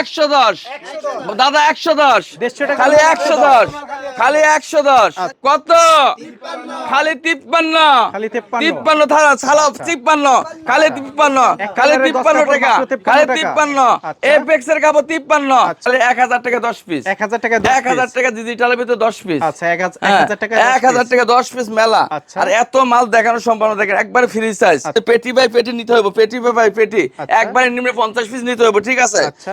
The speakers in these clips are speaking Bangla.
একশো দশ। দাদা একশো দশ। খালি একশো দশ। খালি একশো দশ। কত? খালি তিপ্পান্ন। তিপ্পান্ন। থালা ছাড়াও তিপ্পান্ন। খালি তিপ্পান্ন। খালি তিপ্পান্ন টাকা খালি তিপ্পান্ন। আচ্ছা। এপেক্স এর কাপড় তিপ্পান্ন। আচ্ছা। খালি এক হাজার টাকা দশ পিস এক হাজার টাকা এক হাজার টাকা ডিজিটালের ভিতরে দশ পিস আচ্ছা এক হাজার টাকা দশ পিস মেলা। আচ্ছা। আর এত মাল দেখানো সম্ভব না দেখেন একবার ফ্রি সাইজ পেটি বাই পেটি নিতে হবে পেটি বাই পেটি আচ্ছা। একবারে নিম্নে পঞ্চাশ পিস নিতে হবে ঠিক আছে? আচ্ছা।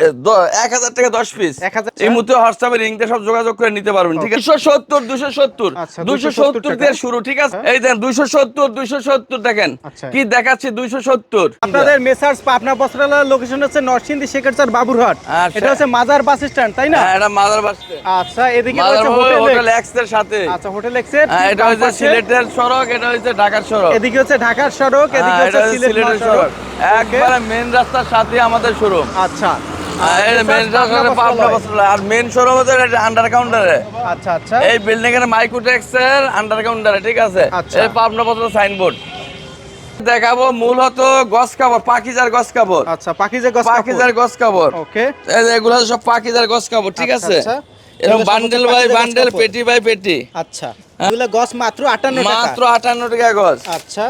এক হাজার টাকা দশ পিস 1000 এই মুহূর্তে হোয়াটসঅ্যাপে রিং সব যোগাযোগ করে নিতে পারবেন ঠিক আছে? দুশো সত্তর দুশো সত্তর। আচ্ছা, দুশো 270 দিয়ে শুরু ঠিক আছে? এই দেন দুশো সত্তর দুশো সত্তর দেখেন। আচ্ছা। কি দেখাচ্ছি দুশো সত্তর? আপনাদের মেসার্স পাবনা বস্ত্রালয়ের লোকেশন হচ্ছে নরসিংদী শেখরচার বাবুরহাট। আচ্ছা। এটা হচ্ছে মাজার বাস স্ট্যান্ড তাই না? হ্যাঁ, এটা মাদার বাসতে আচ্ছা এদিকে রয়েছে হোটেল এক্স। এক্স। এর সাথে। আচ্ছা হোটেল এক্সের হ্যাঁ, এটা হচ্ছে সিলেটের সড়ক এটা হচ্ছে ঢাকার সড়ক। এদিকে হচ্ছে ঢাকার সড়ক এদিকে হ্যাঁ, হচ্ছে সিলেটের সড়ক। একবারে মেন রাস্তার সাথে আমাদের শোরুম আচ্ছা। আর মেন শোরুম হচ্ছে আন্ডার কাউন্টারে আচ্ছা আচ্ছা। এই বিল্ডিং এর মাইক্রোটেক্স এর আন্ডার কাউন্টারে ঠিক আছে? আচ্ছা। এই পাবনা বস্ত্র সাইনবোর্ড দেখাবো মূলত গস কাপড় পাকিজার গস কাপড়। আচ্ছা পাখিজে গস পাকিজার গস কাপড়। ওকে। এগুলো সব পাকিজার গস কাপড় ঠিক আচ্ছা, আছে। এরকম বান্ডেল বাই বান্ডেল পেটি বাই পেটি। আচ্ছা। এগুলো গস মাত্র 58 টাকা। মাত্র আটান্ন টাকা গজ আচ্ছা।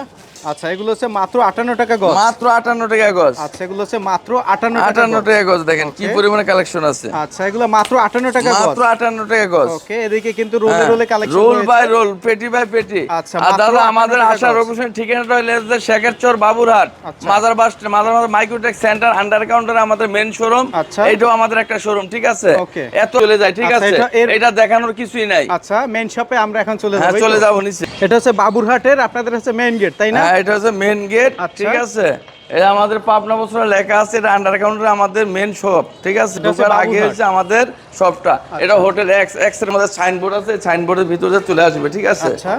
আচ্ছা এগুলো হচ্ছে মাত্র 58 টাকা গস মাত্র আটান্ন টাকা গজ। আচ্ছা এগুলো হচ্ছে মাত্র 58 টাকা আটান্ন গজ। টাকা গজ দেখেন কি. পরিমাণে কালেকশন আছে। আচ্ছা এগুলো মাত্র 58 টাকা গজ। মাত্র আটান্ন টাকা গজ। ওকে এদিকে কিন্তু রোলে রোলে কালেকশন রোল বাই রোল পেটি বাই পেটি। আচ্ছা, আর দাদা আমাদের আশা গজ। ঠিকানাটা বাবুরহাট আচ্ছা। বাস মাইক্রোটেক সেন্টার আন্ডার কাউন্টার আমাদের মেন শোরুম আচ্ছা। এইটাও আমাদের একটা শোরুম ঠিক আছে? এত চলে যায় ঠিক আচ্ছা, আছে? এটা দেখানোর কিছুই নাই। আচ্ছা মেন শপে আমরা এখন চলে হ্যাঁ যাব চলে যাব নিচে এটা হচ্ছে বাবুরহাটের আপনাদের হচ্ছে মেইন গেট তাই না? হ্যাঁ এটা হচ্ছে মেন গেট আচ্ছা। ঠিক আছে? এটা আমাদের পাবনা বছর লেখা আছে এটা আন্ডার আমাদের মেন শপ ঠিক আছে? ঢোকার আগে হচ্ছে আমাদের শপটা এটা হোটেল এক্স এক্সের মধ্যে সাইনবোর্ড আছে সাইনবোর্ডের ভিতরে চলে আসবে ঠিক আছে? আচ্ছা।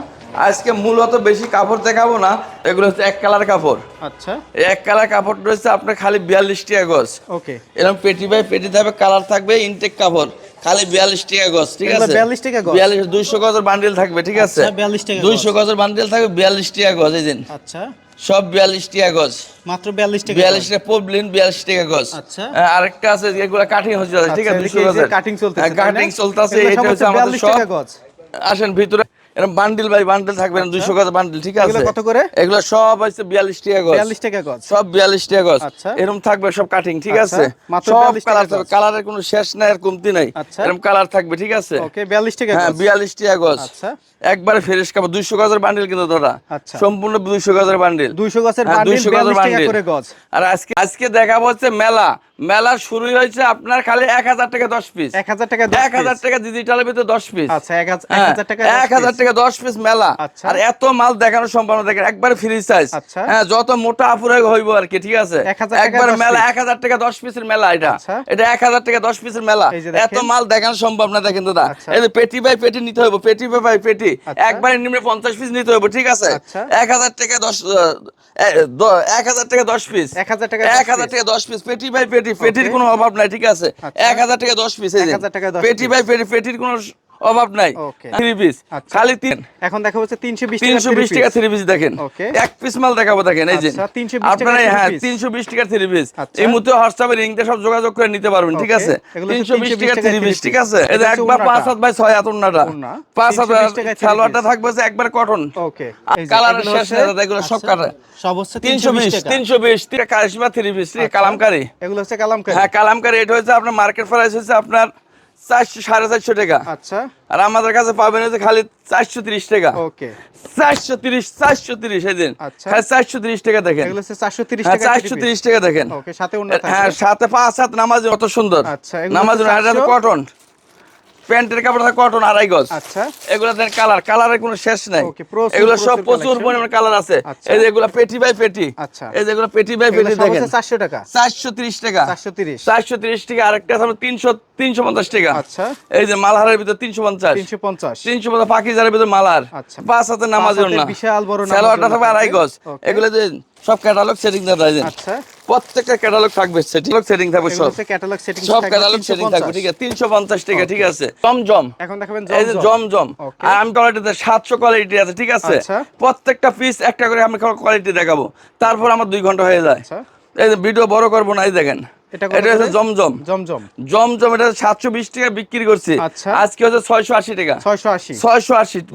আজকে মূলত বেশি কাপড় দেখাবো না এগুলো হচ্ছে এক কালার কাপড়। আচ্ছা। এক কালার কাপড় রয়েছে আপনার খালি বিয়াল্লিশ টাকা গজ ওকে এরকম পেটি বাই পেটি থাকবে কালার থাকবে ইনটেক কাপড়। খালি বিয়াল্লিশ টাকা গজ ঠিক আছে? 42 টাকা গজ? বিয়াল্লিশ দুইশো গজের বান্ডিল থাকবে ঠিক আছে? বিয়াল্লিশ টাকা দুইশো গজের বান্ডিল থাকবে বিয়াল্লিশ টাকা গজ এই দিন আচ্ছা। সব বিয়াল্লিশ টাকা গজ। মাত্র 42 টাকা বিয়াল্লিশ টাকা পবলিন বিয়াল্লিশ টাকা গজ। আচ্ছা। হ্যাঁ, আরেকটা আছে এগুলো কাটিং হচ্ছে ঠিক আছে আচ্ছা, কাটিং চলতে কাটিং চলতেছে এগুলো এটা হচ্ছে আমাদের সব আসেন ভিতরে এরকম বান্ডিল বাই বান্ডিল থাকবে দুইশো গজ বান্ডিল ঠিক আছে? আচ্ছা। কত করে? এগুলো সব বিয়াল্লিশ টাকা গজ। 42 টাকা গজ। সব বিয়াল্লিশ টাকা গজ। আচ্ছা। এরকম থাকবে সব কাটিং ঠিক আচ্ছা, আছে? সব কালার থাকবে। কালারের কোনো শেষ নাই আর কমতি নাই। আচ্ছা। এরকম কালার থাকবে ঠিক আছে? 42 টাকা হ্যাঁ বিয়াল্লিশ টাকা গজ। আচ্ছা। একবারে ফ্রেশ কাপড় দুইশো গজের বান্ডিল কিন্তু দাদা আচ্ছা। সম্পূর্ণ দুইশো গজের বান্ডিল 200 গজের হ্যাঁ, 200 গজের বান্ডিল। আর আজকে আজকে দেখাবো হচ্ছে মেলা। মেলা শুরু হয়েছে আপনার খালি এক হাজার টাকা দশ পিস 1000 টাকা এক হাজার টাকা ডিজিটালের ভিতরে দশ পিস আচ্ছা 1000 টাকা এক হাজার টাকা দশ পিস মেলা আচ্ছা। আর এত মাল দেখানো সম্ভব না দেখেন একবার ফ্রি সাইজ। হ্যাঁ যত মোটা আপুরে হইব আর কি ঠিক আছে একবার মেলা এক হাজার টাকা দশ পিসের মেলা এটা আচ্ছা। এটা এক হাজার টাকা দশ পিসের মেলা। এত মাল দেখানো সম্ভব না দেখেন দাদা আচ্ছা। এই যে পেটি বাই পেটি নিতে হবে পেটি বাই পেটি। একবার নিম্নে পঞ্চাশ পিস নিতে হবে ঠিক আছে। এক হাজার টাকা দশ এক হাজার টাকা দশ পিস 1000 টাকা এক হাজার টাকা দশ পিস পেটি বাই পেটি পেটির কোনো অভাব নাই ঠিক আছে। এক হাজার টাকা দশ পিস 1000 টাকা পেটি। বাই পেটি পেটির কোনো অভাব নাই। থ্রি পিস আচ্ছা। খালি তিন। এখন দেখা হচ্ছে 320 টাকা তিনশো বিশ টাকা থ্রি পিস দেখেন। এক পিস মাল দেখাবো দেখেন এই যে। আচ্ছা, 320 টাকা আপনারা হ্যাঁ তিনশো বিশ টাকা থ্রি পিস আচ্ছা। এই মুহূর্তে হোয়াটসঅ্যাপে রিংতে সব যোগাযোগ করে নিতে পারবেন ঠিক আছে? তিনশো বিশ 320 টাকা থ্রি পিস ঠিক আছে? এই যে একবার পাঁচ হাত বাই ছয় হাত ওড়না। পাঁচ হাত 320 টাকা three সালোয়ারটা থাকবে হচ্ছে একবার কটন ওকে কালারের শেষ এগুলো সব কালার সব হচ্ছে তিনশো বিশ তিনশো বিশ টাকা কারিশমা থ্রি পিস কালামকারি। এগুলো হচ্ছে কালামকারী। হ্যাঁ কালামকারি এটা হচ্ছে আপনার মার্কেট প্রাইস হচ্ছে আপনার চারশো সাড়ে চারশো টাকা। আচ্ছা। আর আমাদের কাছে পাবেন হচ্ছে খালি চারশো তিরিশ টাকা। ওকে। চারশো তিরিশ চারশো তিরিশ এই দিন। আচ্ছা। হ্যাঁ চারশো তিরিশ টাকা দেখেন। চারশো 430 হ্যাঁ চারশো তিরিশ টাকা দেখেন। সাথে হ্যাঁ সাথে পাঁচ সাত নামাজ অত সুন্দর। আচ্ছা, নামাজ কটন প্যান্টের কাপড় কটন আড়াই গজ। আচ্ছা। এগুলো দেন কালার কালারের কোনো শেষ নাই। এগুলো সব প্রচুর। পরিমাণে কালার আছে। আচ্ছা। এই যে এগুলো পেটি বাই পেটি। আচ্ছা। এই যে এগুলো পেটি বাই পেটি দেখেন। হচ্ছে 400 টাকা। চারশো তিরিশ টাকা। 430 চারশো তিরিশ টাকা আরেকটা আছে তিনশো তিনশো পঞ্চাশ টাকা। আচ্ছা। এই যে মালহারের ভিতর তিনশো পঞ্চাশ। 350 তিনশো পঞ্চাশ পাকিজারের ভিতরে মালার। আচ্ছা। পাঁচ হাতে নামাজ পাঁচ হাতের না বিশাল বড় নামাজ সালোয়ারটা থাকবে আড়াই গজ। এগুলো যে সব ক্যাটালগ সেটিং যায়। আচ্ছা। প্রত্যেকটা ক্যাটালগ থাকবে সেটিং সেটিং থাকবে সব। ক্যাটালগ সেটিং সব ক্যাটালগ সেটিং থাকবে ঠিক আছে? তিনশো পঞ্চাশ টাকা ঠিক আছে? জমজম। এখন দেখাবেন এই যে জমজম। আর আমি কোয়ালিটিতে সাতশো কোয়ালিটি আছে ঠিক আছে? আচ্ছা। প্রত্যেকটা পিস একটা করে আমি কোয়ালিটি দেখাবো। তারপর আমার দুই ঘণ্টা হয়ে যায়। আচ্ছা। এই যে ভিডিও বড় করব না এই দেখেন। এটা হচ্ছে জমজম। জমজম। জমজম এটা সাতশো বিশ টাকা বিক্রি করছি। আচ্ছা। আজকে হচ্ছে ছয়শো আশি টাকা।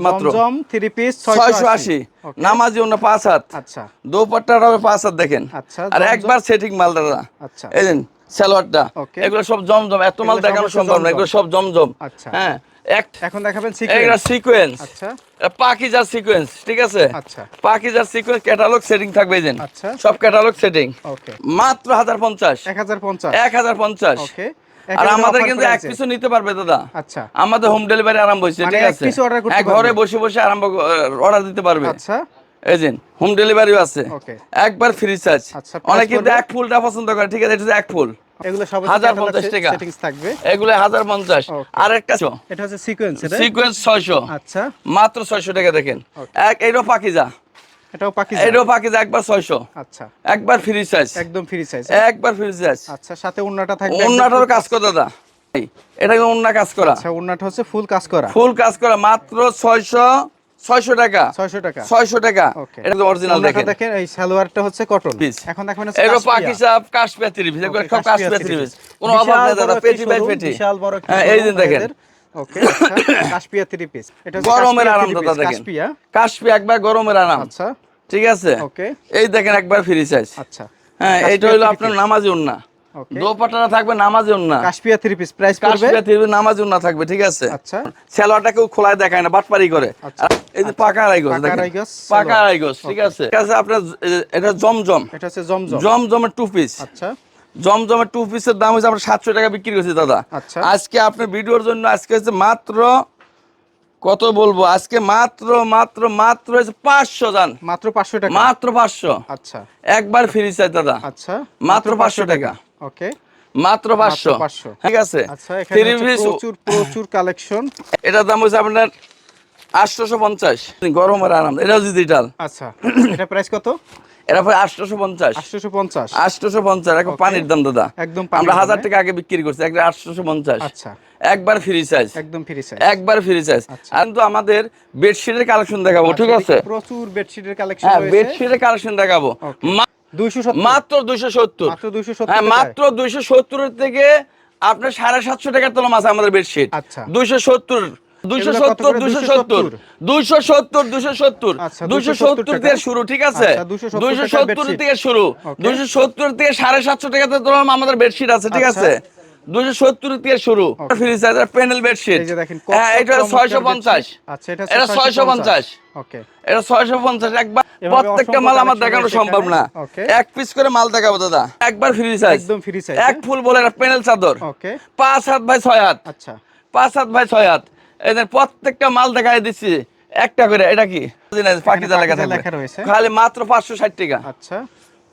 মাত্র। জমজম থ্রি পিস ছয়শো আশি। নামাজি অন্য পাঁচ হাত। আচ্ছা। দোপাট্টার হবে পাঁচ হাত দেখেন। আচ্ছা, আর একবার সেটিং মাল দাদা। আচ্ছা। এই সালোয়ারটা। এগুলো সব জমজম এত মাল দেখানো সম্ভব না এগুলো সব জমজম। আচ্ছা। হ্যাঁ এখন দেখাবেন সিকোয়েন্স সিকোয়েন্স আচ্ছা। পাকিজার সিকোয়েন্স ঠিক আছে? আচ্ছা। পাকিজার সিকোয়েন্স ক্যাটালগ সেটিং থাকবে এই আচ্ছা। সব ক্যাটালগ সেটিং ওকে মাত্র হাজার পঞ্চাশ। এক হাজার পঞ্চাশ। এক হাজার পঞ্চাশ। ওকে আর আমাদের কিন্তু এক পিছু নিতে পারবে দাদা। আচ্ছা। আমাদের হোম ডেলিভারি আরম্ভ হয়েছে মানে ঠিক আছে? করতে হ্যাঁ, ঘরে বসে বসে আরম্ভ অর্ডার দিতে পারবে। আচ্ছা। এই হোম ডেলিভারিও আছে। একবার ফ্রি চার্জ আচ্ছা, অনেকে কিন্তু এক ফুলটা পছন্দ করে ঠিক আছে এটা এক ফুল। এগুলো সব হাজার পঞ্চাশ টাকা। সেটিংস থাকবে। এগুলো হাজার পঞ্চাশ। আর একটা এটা হচ্ছে সিকোয়েন্স সিকোয়েন্স ছয়শো। আচ্ছা। মাত্র ছয়শো টাকা দেখেন। এক এইটাও পাকিজা। এটাও পাখি এইটাও পাকিজা একবার ছয়শো। আচ্ছা। একবার ফ্রি চার্জ একদম ফ্রি সাইজ একবার ফ্রি চার্জ আচ্ছা সাথে ওন্নাটা থাকবে অন্যটারও কাজ করা দাদা। এটা কিন্তু কাজ করা। আচ্ছা ওন্নাটা হচ্ছে ফুল কাজ করা। ফুল কাজ করা মাত্র ছয়শো ছয়শো টাকা। 600 টাকা। ছয়শো টাকা। ওকে। এটা তো অরিজিনাল দেখেন। দেখেন এই সালোয়ারটা হচ্ছে কটন। এখন এগুলো সব three কোনো অভাব নেই দাদা পেটি বাই পেটি। বিশাল বড় হ্যাঁ এই দিন দেখেন। ওকে আচ্ছা থ্রি পিস এটা গরমের আরাম দাদা দেখেন। একবার গরমের আরাম। আচ্ছা। ঠিক আছে? ওকে। এই দেখেন একবার ফ্রি সাইজ আচ্ছা। হ্যাঁ এটা হলো আপনার। নামাজি উন্না। থাকবে নামাজি কাশপিয়া থ্রি পিস প্রাইস পড়বে? নামাজি উন্না থাকবে ঠিক আছে? আচ্ছা। সেলোয়ারটাকে খোলায় দেখায় না বাটপারি করে। আচ্ছা। এই যে পাকা দেখেন। পাকা। ঠিক আছে? ঠিক আছে আপনার এটা জমজম। এটা হচ্ছে জমজম। জমজমের টু পিস আচ্ছা। জমজমের টু পিসের দাম হচ্ছে আমরা সাতশো টাকা বিক্রি করছি দাদা। আচ্ছা। আজকে আপনার ভিডিওর জন্য আজকে হচ্ছে মাত্র কত বলব? আজকে মাত্র মাত্র মাত্র পাঁচশো জান। মাত্র পাঁচশো টাকা। মাত্র পাঁচশো। আচ্ছা। একবার ফ্রি চাই দাদা। আচ্ছা। মাত্র পাঁচশো টাকা। ওকে মাত্র পাঁচশো। 500 ঠিক আছে? আচ্ছা প্রচুর প্রচুর কালেকশন এটার দাম হচ্ছে আপনার আটশোশো পঞ্চাশ। গরমের আরাম এটাও ডিজিটাল আচ্ছা এটা প্রাইস কত? এটা পরে আটশোশো পঞ্চাশ। আটশোশো পঞ্চাশ। আটশোশো পঞ্চাশ এখন পানির দাম দাদা। একদম আমরা হাজার দামে। টাকা আগে বিক্রি করছি আটশোশো পঞ্চাশ। আচ্ছা। একবার ফ্রি সাইজ একদম ফ্রি সাইজ একবার ফ্রি সাইজ আচ্ছা। আর কিন্তু আমাদের বেডশিটের কালেকশন দেখাবো ঠিক আছে? প্রচুর বেডশিটের কালেকশন হ্যাঁ বেডশিটের কালেকশন দেখাবো। Okay. মা- 270 মাত্র দুইশো সত্তর। হ্যাঁ মাত্র দুইশো সত্তর থেকে আপনার সাড়ে সাতশো টাকার তলম আছে আমাদের বেডশিট। আচ্ছা। দুইশো সত্তর দুইশো সত্তর দুইশো সত্তর। দুইশো সত্তর। দুইশো সত্তর আচ্ছা, দুইশো সত্তর থেকে শুরু ঠিক আছে? আচ্ছা, 270 দুইশো সত্তর থেকে শুরু। দুইশো সত্তর থেকে সাড়ে সাতশো টাকাতে তলম আমাদের বেডশিট আছে ঠিক আচ্ছা। আছে? দুইশো সত্তর থেকে শুরু। Free size panel bedsheet. হ্যাঁ এটা চমৎকার ছয়শো পঞ্চাশ। আচ্ছা এটা এটা ছয়শো পঞ্চাশ। এটা ছয়শো পঞ্চাশ একবার প্রত্যেকটা মাল আমার দেখানো সম্ভব না। এক পিস করে মাল দেখাবো দাদা। একবার ফ্রি সাইজ একদম free size, এক ফুল বলে প্যানেল চাদর। ওকে পাঁচ হাত বাই ছয় হাত। আচ্ছা। পাঁচ হাত বাই ছয় হাত। এদের প্রত্যেকটা মাল দেখাই দিচ্ছি। একটা করে এটা কি? পাকিজা লেখা থাকবে। লেখা রয়েছে। খালি মাত্র পাঁচশো ষাট টাকা।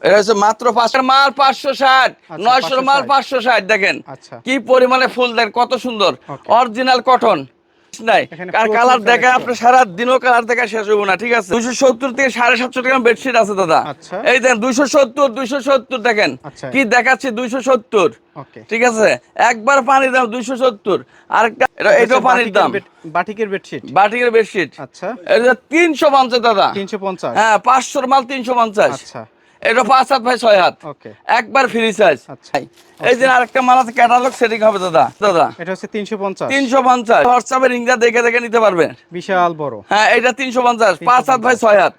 এটা হচ্ছে মাত্র পাঁচশো মাল পাঁচশো ষাট। নয়শো মাল পাঁচশো ষাট দেখেন। আচ্ছা। কি পরিমাণে ফুল দেন কত সুন্দর। অরিজিনাল কটন নাই। প্রচুর কালার দেখে। আপনি সারা দিনও কালার দেখা শেষ হব না ঠিক আছে? দুইশো সত্তর থেকে সাড়ে সাতশো টাকা বেডশিট আছে দাদা। আচ্ছা। এই দেখেন দুইশো সত্তর দুইশো সত্তর দেখেন। আচ্ছা। কি দেখাচ্ছি? দুইশো সত্তর। ঠিক আছে? একবার পানির দাম দুইশো সত্তর। আরেকটা এটা এটাও পানির দাম। বাটিকের বেডশিট বাটিকের বেডশিট আচ্ছা। এটা তিনশো পঞ্চাশ দাদা। তিনশো পঞ্চাশ। হ্যাঁ পাঁচশোর মাল তিনশো পঞ্চাশ। আচ্ছা। এটা পাঁচ হাত ভাই ছয় হাত। একবার ফ্রি সাইজ আচ্ছা। এই যে আরেকটা মাল আছে ক্যাটালগ সেটিং হবে দাদা। দাদা। এটা হচ্ছে তিনশো পঞ্চাশ। তিনশো পঞ্চাশ। হোয়াটসঅ্যাপে রিংটা দেখে দেখে নিতে পারবেন। বিশাল বড়। হ্যাঁ এটা তিনশো পঞ্চাশ। পাঁচ হাত ভাই ছয় হাত।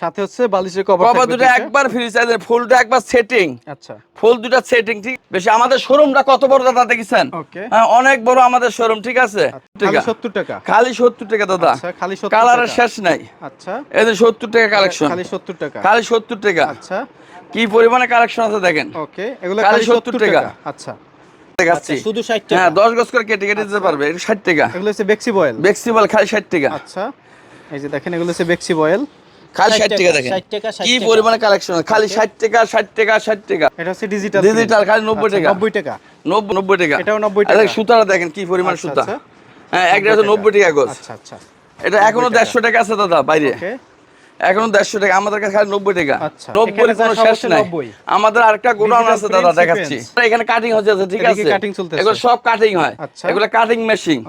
সাথে হচ্ছে বালিশের কভার থাকবে দুটো একবার ফ্রি সাইজের ফুলটা একবার সেটিং আচ্ছা। ফুল দুটা সেটিং ঠিক? বেশি আমাদের শোরুমটা কত বড় দাদা দেখেছেন. হ্যাঁ অনেক বড় আমাদের শোরুম ঠিক আছে? খালি টাকা। সত্তর টাকা। খালি সত্তর টাকা দাদা। আচ্ছা খালি সত্তর কালারের টাকা। শেষ নাই। আচ্ছা। এই যে সত্তর টাকা কালেকশন খালি সত্তর টাকা। খালি সত্তর টাকা। আচ্ছা। কি পরিমাণে কালেকশন আছে দেখেন? ওকে এগুলো খালি খালি 70 টাকা। আচ্ছা। দেখাচ্ছি। আচ্ছা, শুধু 60 টাকা? হ্যাঁ দশ গজ করে কেটে কেটে দিতে পারবে এটা ষাট টাকা। এগুলো হচ্ছে বেক্সি বয়েল। বেক্সিবল খালি ষাট টাকা। আচ্ছা। এই যে দেখেন এগুলো হচ্ছে বেক্সি বয়েল। খালি 60 টাকা দেখেন। 60 টাকা, 60 কি। পরিমাণে কালেকশন খালি ষাট টাকা ষাট টাকা ষাট টাকা। এটা হচ্ছে ডিজিটাল ডিজিটাল খালি নব্বই টাকা। নব্বই টাকা। নব্বই নব্বই টাকা। এটাও 90 আর টাকা। সুতাটা দেখেন কি পরিমাণ আচ্ছা, সুতা। আচ্ছা। হ্যাঁ একটা হচ্ছে নব্বই টাকা গোছ। আচ্ছা আচ্ছা। এটা এখনও দেড়শো টাকা আছে দাদা বাইরে। ওকে। এখন দেড়শো টাকা আমাদের কাছে খালি নব্বই টাকা। আচ্ছা, নব্বই কোনো শেষ নাই। আমাদের আরেকটা গোডাউন আছে দাদা দেখাচ্ছি। এখানে কাটিং হচ্ছে ঠিক আছে? এগুলো সব কাটিং হয়। আচ্ছা। এগুলো কাটিং মেশিন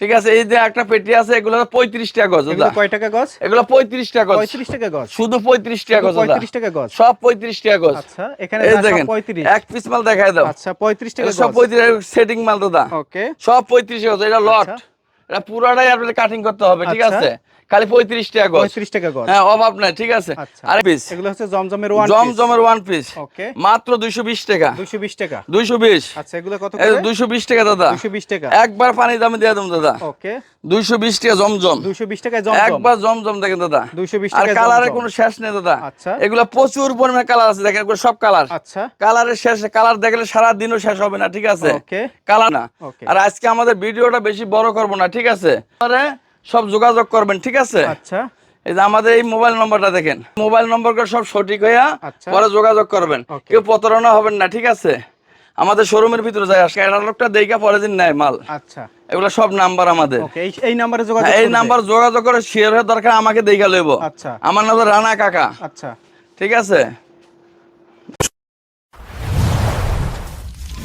ঠিক আছে? এই যে একটা পেটি আছে এগুলো পঁয়ত্রিশ টাকা গজ কয় টাকা গজ? এগুলো পঁয়ত্রিশ টাকা গজ। পঁয়ত্রিশ টাকা গজ। শুধু পঁয়ত্রিশ টাকা গজ পঁয়ত্রিশ টাকা গজ। সব পঁয়ত্রিশ টাকা গজ। আচ্ছা এখানে দেখেন পঁয়ত্রিশ। এক পিস মাল দেখায় দাও। আচ্ছা পঁয়ত্রিশ টাকা সব পঁয়ত্রিশ সেটিং মাল দাদা। ওকে সব পঁয়ত্রিশ গজ এটা লট। এটা পুরাটাই আপনাদের কাটিং করতে হবে ঠিক। আছে? খালি পঁয়ত্রিশ টাকা গজ। পঁয়ত্রিশ টাকা গজ। হ্যাঁ অভাব নাই ঠিক আছে? আচ্ছা। আরে পিস এগুলো হচ্ছে জমজমের ওয়ান জমজমের ওয়ান পিস ওকে মাত্র দুইশো বিশ টাকা। দুশো বিশ টাকা। দুইশো বিশ। আচ্ছা এগুলো কত করে? দুইশো বিশ টাকা দাদা। দুশো বিশ টাকা। একবার পানি দামে দিয়ে দেবো দাদা। ওকে দুইশো বিশ টাকা জমজম। দুশো বিশ জমজম। একবার জমজম দেখেন দাদা। দুইশো বিশ কালারের কোনো শেষ নেই দাদা। আচ্ছা। এগুলো প্রচুর পরিমাণে কালার আছে দেখেন এগুলো সব কালার আচ্ছা। কালারের শেষ কালার দেখলে সারা দিনও শেষ হবে না ঠিক আছে? কালার না। আর আজকে আমাদের ভিডিওটা বেশি বড় করব না ঠিক আছে? সব যোগাযোগ করবেন ঠিক আছে? আচ্ছা। এই যে আমাদের এই মোবাইল নম্বরটা দেখেন। মোবাইল নম্বর সব সঠিক হইয়া আচ্ছা। পরে যোগাযোগ করবেন। কেউ প্রতারণা হবেন না ঠিক আছে? আমাদের শোরুমের ভিতরে যায় ক্যাটালগটা দেখা পরে দিন নেয় মাল। আচ্ছা। এগুলো সব নাম্বার আমাদের। এই নাম্বারে যোগাযোগ হ্যাঁ, এই নাম্বার যোগাযোগ করে শেয়ার হয়ে দরকার আমাকে দেখা লইব। আচ্ছা। আমার নাম রানা কাকা। আচ্ছা। ঠিক আছে?